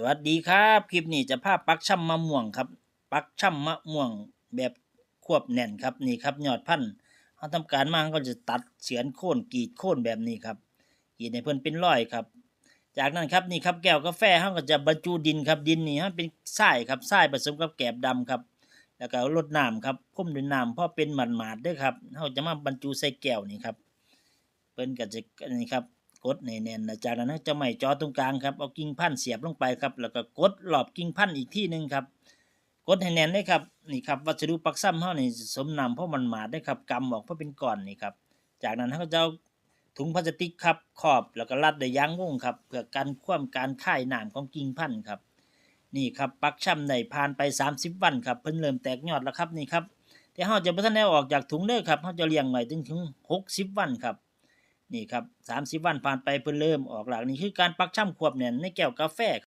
สวัสดีครับ คลิปนี้จะพาปักช่ำมะม่วงครับ ปักช่ำมะม่วงแบบควบแน่นครับนี่ครับยอดพันธุ์เขาทำการมาเขาก็จะตัดเฉือนโค่นกรีดโค่นแบบนี้ครับกรีดให้เพิ่นเป็นร้อยครับ จากนั้นครับนี่ครับแก้วกาแฟเขาก็จะบรรจุดินครับดินนี่ฮะเป็นทรายครับทรายผสมกับแกบดำครับ แล้วก็รดน้ำครับพ่มด้วยน้ำเพราะเป็นหมาดๆด้วยครับเขาจะมาบรรจุใส่แก้วนี่ครับเพิ่นก็จะนี่ครับ กดแน่นๆแล้วจากนั้นจะไม่จอตรงกลางครับเอากิ่งพันเสียบลงไปครับ แล้วก็กดรอบกิ่งพันอีกที่หนึ่งครับ กดให้แน่นเลยครับนี่ครับวัสดุปักซ้ำเฮานี่สมนำเพราะมันหมาดได้ครับกำออกเพราะเป็นก้อนนี่ครับจากนั้นเขาก็จะเอาถุงพลาสติกครับครอบแล้วก็รัดด้วยยางวงครับเพื่อกันความการค่ายน้ำของกิ่งพันธุ์ครับนี่ครับปักช่ำได้ผ่านไป 30 วันครับเพิ่นเริ่มแตกยอดแล้วครับนี่ครับแต่เฮาจะบ่ทันได้อาออกจากถุงเด้อครับเฮาจะเลี้ยงไว้ถึงถึง 60 วันครับ นี่ครับ30วันผ่านไปเพิ่นเริ่มออกหลากนี่คือการปักช่ำควบแน่นในแก้วกาแฟ